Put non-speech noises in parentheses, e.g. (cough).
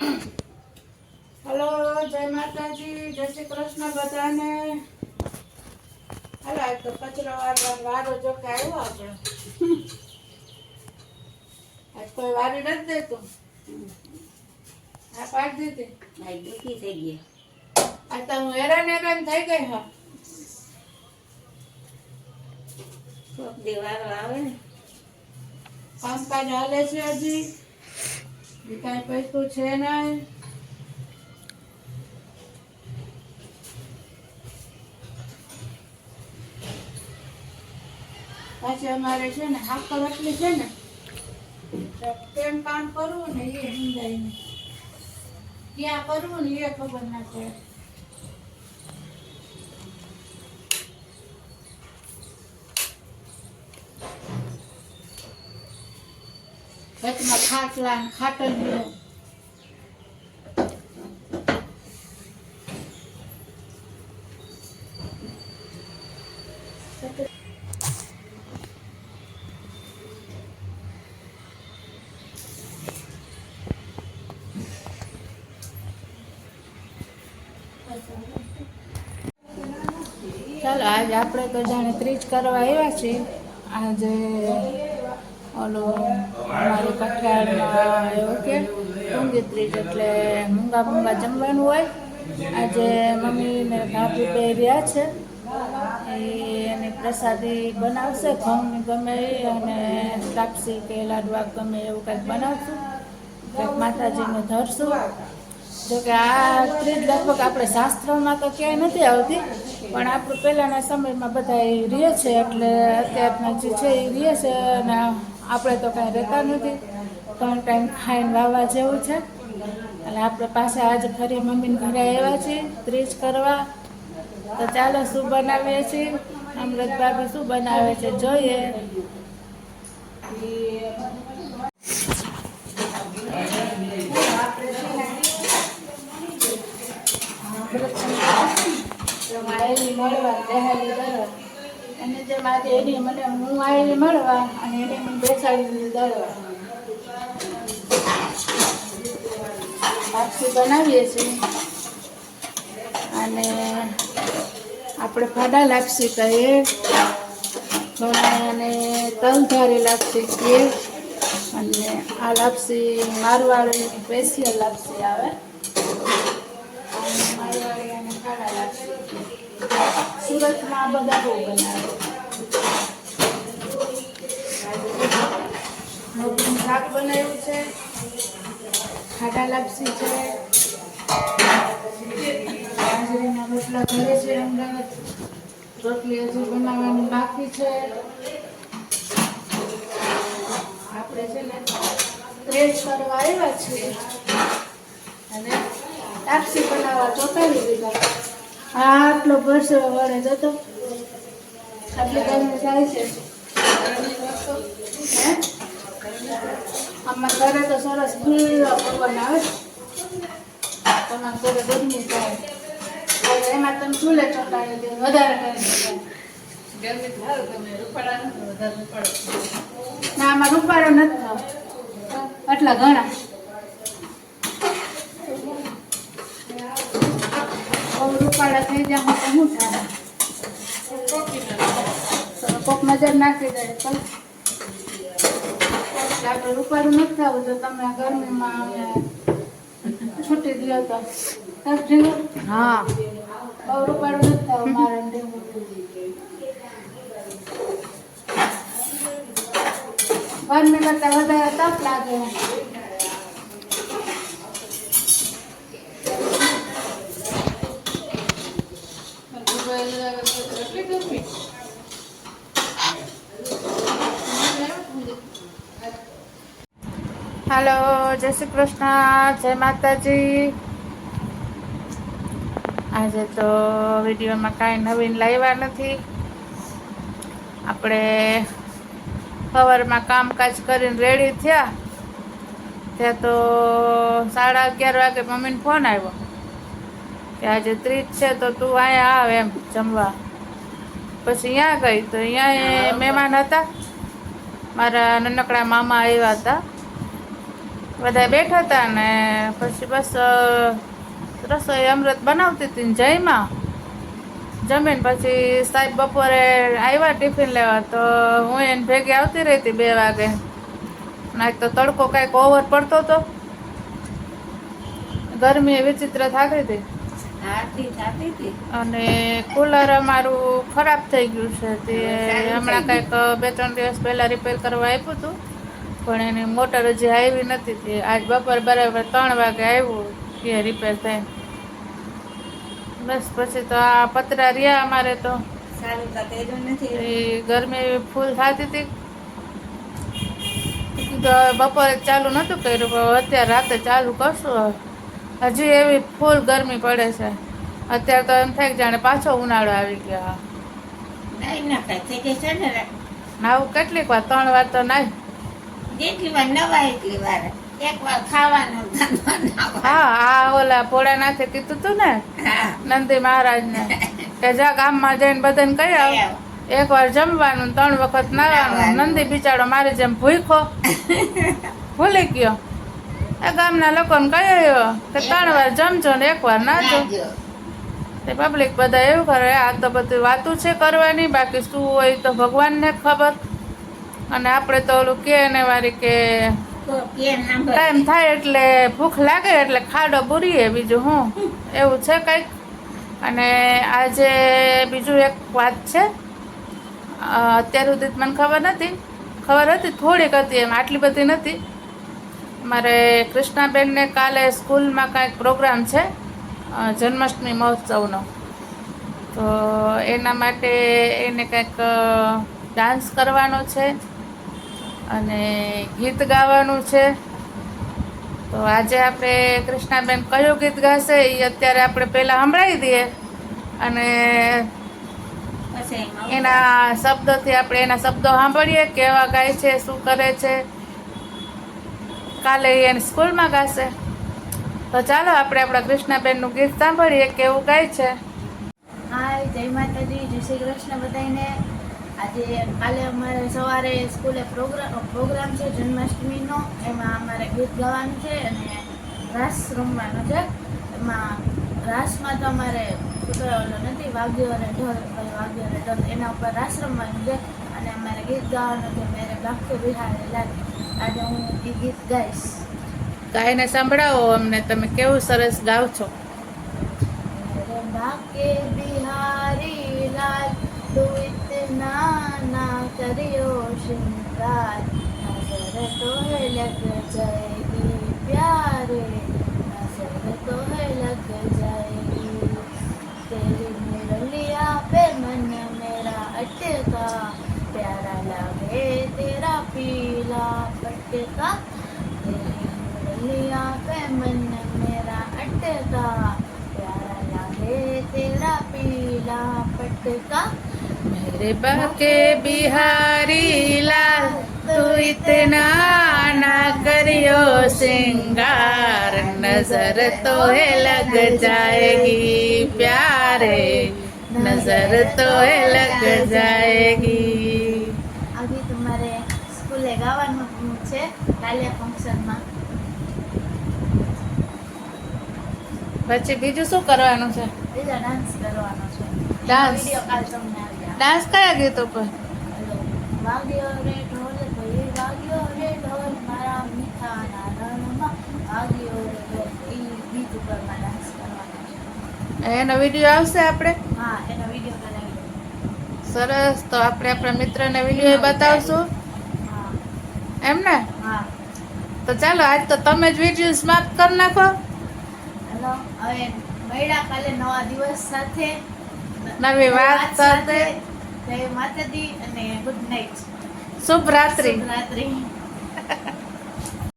Hello જય માતાજી જય શ્રી કૃષ્ણ બધાને. હાલો તો કચરો વારવાનો વારો જો કે આવ્યો આપણે. આજ કોઈ વારી નથી દેતું. આ પાડી દીધી. ભાઈ દુઃખી થઈ ગયા. આ તો હું હેરાન હેરાન થઈ ગઈ હા. કોક દી આવે ને. કામકાજ હાલે છે હજી. કાંઈ પૈસું છે નહીં પાછી અમારે છે ને હાકર એટલી છે ને તેમ કેમ કરવું ને એ સમજાય ને ક્યાં કરવું ને એ ખબર ના પડે. વચમાં ખાટલા ખાટલીઓ ચાલો આજે આપણે તો જાણે ત્રીજ કરવા આવ્યા છીએ. આજે ઓલો કઠિયારમાં એવું કે ઊંઘી ત્રીજ એટલે મૂંગા મૂંગા જમવાનું હોય. આજે મમ્મી ને ભાભી બે રહ્યા છે. એની પ્રસાદી બનાવશે, ઘઉંની ગમે અને તાપસી કે લાડવા ગમે એવું કંઈક બનાવશું. કંઈક માતાજીનું ધરશું. જોકે આ ત્રીજ લગભગ આપણે શાસ્ત્રોમાં તો ક્યાંય નથી આવતી, પણ આપણું પહેલાંના સમયમાં બધા એ રહે છે એટલે અત્યારના જે છે એ રહે છે અને આપણે તો કાંઈ રહેતા નથી ત્રણ ટાઈમ ખાઈને વાવવા જેવું છે. અને આપણે પાસે આજે ફરી મમ્મીને ઘરે આવ્યા છીએ, ત્રીજ કરવા. તો ચાલો શું બનાવીએ છીએ? અમૃત ભાભી શું બનાવે છે? જોઈએ. મળવા અને જે મારી એની મને હું આવેલી મળવા અને એને મને બેસાડી દીધું દળવા લાપસી બનાવીએ છીએ. અને આપણે ફાડા લાપસી કહીએ. ઘણા અને તલધારી લાપસી કહીએ. અને આ લાપસી મારવાળી સ્પેશિયલ લાપસી આવે અને મારવાડી અને ફાડા લાપસી સુરતમાં બધા બહુ બનાવે શાક બનાવ્યું છે ખાટા લાપસી છે બાજરીના રોટલા ઘરે છે અમદાવાદ રોટલી હજુ બનાવવાનું બાકી છે આપણે છે ને ત્રેસ કરવા આવ્યા છીએ અને લાપસી બનાવવા ચોટાડી દીધા આટલો પરસેવો વળે જતો આટલી ગરમી થાય છે. આમાં ઘરે તો સરસ ખુલ્લો પવન આવે તમારે ઘરે ગરમી થાય. એમાં તમે ચૂલે ચોટાડી દે વધારે ગરમી થાય ના આમાં રૂપાળો નથી થયો આટલા ઘણા. રૂપાળા થઈ જાય તો શું થાય? કોક નજર નાખી દે તો. આપણે રૂપાળું નથી થવું તો તમે ગરમીમાં અમે છૂટી દો તો. હા. બહુ રૂપાળું નથી થવું મારે ગરમી કરતા વધારે તપ લાગે. હાલો, જય શ્રી કૃષ્ણ, જય માતાજી. આજે તો વિડીયોમાં કાંઈ નવીન લાવ્યા નથી. આપણે સવારમાં કામકાજ કરીને રેડી થયા. ત્યાં તો સાડા અગિયાર વાગે મમ્મીને ફોન આવ્યો. કે આજે ત્રીજ છે તો તું અહીંયા આવ એમ જમવા. પછી અહીંયા ગઈ તો અહીંયા મહેમાન હતા. મારા નાનકડા મામા આવ્યા હતા. બધા બેઠા હતા ને પછી બસ રસોઈ અમૃત બનાવતી હતી જયમાં. જમીન પછી સાહેબ બપોરે આવ્યા ટિફિન લેવા તો હું એને ભેગી આવતી રહી હતી બે વાગે. ના તો તડકો કાંઈક ઓવર પડતો હતો ગરમી વિચિત્ર થતી હતી. અને કુલર અમારું ખરાબ થઈ ગયું છે. તે હમણાં કંઈક બે ત્રણ દિવસ પહેલાં રિપેર કરવા આપ્યું હતું. પણ એની મોટર હજી આવી નથી. તે આજ બપોર બરાબર ત્રણ વાગે આવ્યું કે રિપેર થાય. બસ પછી તો આ પતરા રહ્યા અમારે તો. ગરમી ફૂલ થતી હતી. કીધું બપોરે ચાલુ નહોતું કર્યું અત્યારે રાતે ચાલુ કરશું હવે. હજી એવી ફૂલ ગરમી પડે છે. અત્યારે તો એમ થાય કે જાણે પાછો ઉનાળો આવી ગયો. નાવું કેટલીક વાર ત્રણ વાર તો નાય જેટલી વાર નવાય એટલી વાર. એક વાર ખાવાનું હા હા ઓલા ભોળાનાથે કીધું તું ને નંદી મહારાજને કે જા ગામમાં જઈને બધાને કહી આવ. એક વાર જમવાનું ત્રણ વખત નાવાનું નંદી બિચારો મારી જેમ ભૂખો (laughs) ભૂલી ગયો. એ ગામના લોકોને કહી આવ્યો કે ત્રણ વાર જમજો ને એક વાર ના જો તે પબ્લિક બધા એવું કરે, આ તો બધી વાતું છે કરવાની, બાકી શું હોય તો ભગવાનને ખબર. અને આપણે તો ઓલું કે ને વારી કે ટાઈમ થાય એટલે ભૂખ લાગે એટલે ખાડો બુરીએ બીજું હું. એવું છે કંઈક. અને આજે બીજું એક વાત છે. અત્યાર સુધી મને ખબર નથી. ખબર હતી, થોડીક હતી એમ, આટલી બધી નથી. મારે કૃષ્ણાબેનને કાલે સ્કૂલમાં કાંઈક પ્રોગ્રામ છે જન્માષ્ટમી મહોત્સવનો. તો એના માટે એને કંઈક ડાન્સ કરવાનો છે અને ગીત ગાવાનું છે. તો આજે આપણે કૃષ્ણાબેન કયું ગીત ગાશે એ અત્યારે આપણે પહેલાં સંભળાવી દઈએ અને પછી એના શબ્દથી આપણે એના શબ્દો સાંભળીએ કેવા ગાય છે શું કરે છે કાલે એને સ્કૂલમાં ગાશે. તો ચાલો આપણે આપણા કૃષ્ણાબેનનું ગીત સાંભળીએ કેવું ગાય છે. હાય, જય માતાજી, જય શ્રી કૃષ્ણ બધાને આજે કાલે અમારે સવારે સ્કૂલે પ્રોગ્રામ પ્રોગ્રામ છે જન્માષ્ટમીનો. એમાં અમારે ગીત ગાવાનું છે અને રાસ રમવાનો છે. એમાં રાસમાં તો અમારે શું નથી, વાગ્યો અને ઢોલ વાગ્યો અને ઢોલ એના ઉપર રાસ રમવાનું છે. અને અમારે ગીત ગાવાનું હતું મેરે ભક્તો બિહારી લાગે આજે હું એ ગીત ગાઈશ ગાઈને સંભળાવો અમને તમે કેવું સરસ ગાવ છો? મેરે બિહારી લાલ તું ઇતના ના કર્યો શિંકાર નજર તો લગ જાય. लगे तेरा पीला पटका। मुरलिया पे मन मेरा अटका। प्यारा लगे तेरा पीला पटका। मेरे बाके बिहारी लाल, तू इतना ना करियो सिंगार। नज़र तो है लग जाएगी प्यारे, नज़र तो है लग जाएगी। કાલે ફંક્શનમાં. પછી બીજું શું કરવાનું છે? બીજા ડાન્સ કરવાનો છે. ડાન્સ કાલ તમને આવી ડાન્સ કયા ગીતો પર? વાગ્યો રે ઢોલ ભઈ વાગ્યો રે ઢોલ મારા મીઠાના રણમાં. વાગ્યો રે ઢોલ એ ગીત ઉપરમાં ડાન્સ કરવાનો છે. એનો વીડિયો આવશે આપણે? હા એનો વીડિયો બનાવી સરસ તો આપણે આપણા મિત્રને વીડિયો બતાવશું. એમ ને હા. તો ચાલો આજ તો તમે જ વીડિયો સમાપ્ત કરી નાખો. હલો હવે મળ્યા કાલે નવા દિવસ સાથે. નવી વાત સાથે. જય માતાજી અને ગુડ નાઇટ શુભ રાત્રિ. રાત્રિ.